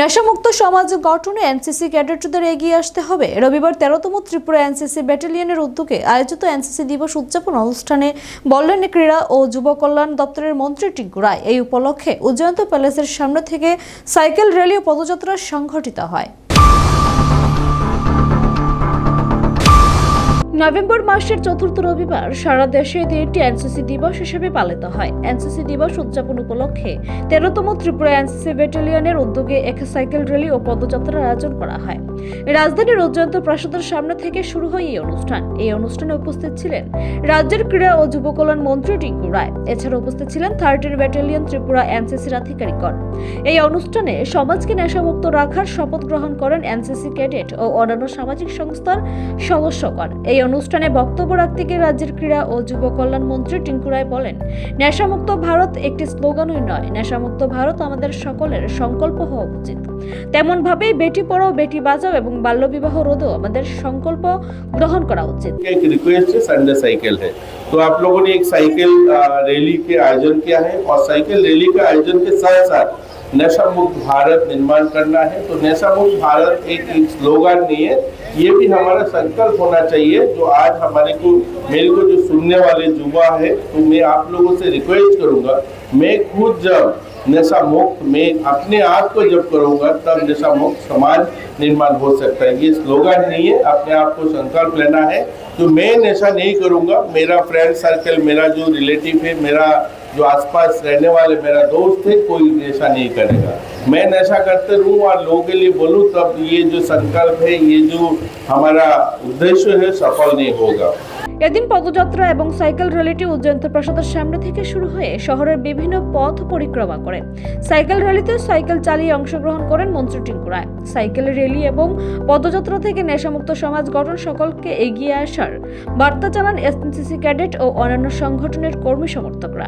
নেশামুক্ত সমাজ গঠনে এনসিসি ক্যাডেটদের এগিয়ে আসতে হবে। রবিবার তেরোতম ত্রিপুরা এনসিসি ব্যাটালিয়নের উদ্যোগে আয়োজিত এনসিসি দিবস উদযাপন অনুষ্ঠানে বললেন ক্রীড়া ও যুব কল্যাণ দপ্তরের মন্ত্রী টিঙ্কু রায়। এই উপলক্ষে উজ্জয়ন্ত প্যালেসের সামনে থেকে সাইকেল র্যালি ও পদযাত্রা সংঘটিত হয়। নভেম্বর মাসের চতুর্থ রবিবার সারা দেশে দিনটি এনসিসি দিবস হিসেবে পালিত হয়। এনসিসি দিবস উদযাপন উপলক্ষে তেরোতম ত্রিপুরা এনসিসি ব্যাটালিয়নের উদ্যোগে এক সাইকেল র্যালি ও পদযাত্রার আয়োজন করা হয়। রাজধানীর উজ্জয়ন্ত প্রাসাদের সামনে থেকে শুরু হয় এই অনুষ্ঠান। এই অনুষ্ঠানে উপস্থিত ছিলেন রাজ্যের ক্রীড়া ও যুব কল্যাণ মন্ত্রী টিঙ্কু রায়। এছাড়া উপস্থিত ছিলেন থার্টিন ব্যাটালিয়ন ত্রিপুরা এনসিসির আধিকারিকগণ। এই অনুষ্ঠানে সমাজকে নেশামুক্ত রাখার শপথ গ্রহণ করেন এনসিসি ক্যাডেট ও অন্যান্য সামাজিক সংস্থার সদস্যগণ। এই অনুষ্ঠানে বক্তব্য রাখতে গিয়ে রাজ্যের ক্রীড়া ও যুব কল্যাণ মন্ত্রী টিঙ্কু রায় বলেন নেশামুক্ত ভারত একটি স্লোগানই নয় নেশামুক্ত ভারত আমাদের সকলের সংকল্প হওয়া উচিত তেমন ভাবেই বেটি পড়াও বেটি বাঁচাও এবং বাল্যবিবাহ রোধও আমাদের সংকল্প গ্রহণ করা উচিত एक रिक्वेस्ट है संडे साइकिल है तो आप लोगों ने एक साइकिल अ, रैली के आयोजन किया है और साइकिल रैली के आयोजन के साथ साथ नशा मुक्त भारत निर्माण करना है तो नशा मुक्त भारत एक स्लोगन नहीं है। ये भी हमारा संकल्प होना चाहिए, जो आज हमारे को, मेरे को जो सुनने वाले युवा है तो मैं आप लोगों से रिक्वेस्ट करूँगा, मैं खुद जब नशा मुक्त मैं अपने आप को जब करूँगा, तब नशा मुक्त समाज निर्माण हो सकता है। ये स्लोगन नहीं है, अपने आप को संकल्प लेना है। तो मैं नशा नहीं करूँगा, मेरा फ्रेंड सर्कल मेरा जो रिलेटिव है, मेरा जो आसपास रहने वाले मेरा दोस्त है कोई नशा नहीं करेगा मैं नशा करते रहूं और लोगों के लिए बोलूं तब ये जो संकल्प है ये जो हमारा उद्देश्य है सफल नहीं होगा এদিন পদযাত্রা এবং সাইকেল র্যালিটি উজ্জয়ন্ত প্রাসাদের সামনে থেকে শুরু হয়ে শহরের বিভিন্ন পথ পরিক্রমা করে সাইকেল র্যালিতে সাইকেল চালিয়ে অংশগ্রহণ করেন মন্ত্রী টিঙ্কু রায় সাইকেল র্যালি এবং পদযাত্রা থেকে নেশামুক্ত সমাজ গঠন সকলকে এগিয়ে আসার বার্তা জানান এসএনসিসি ক্যাডেট ও অন্যান্য সংগঠনের কর্মী সমর্থকরা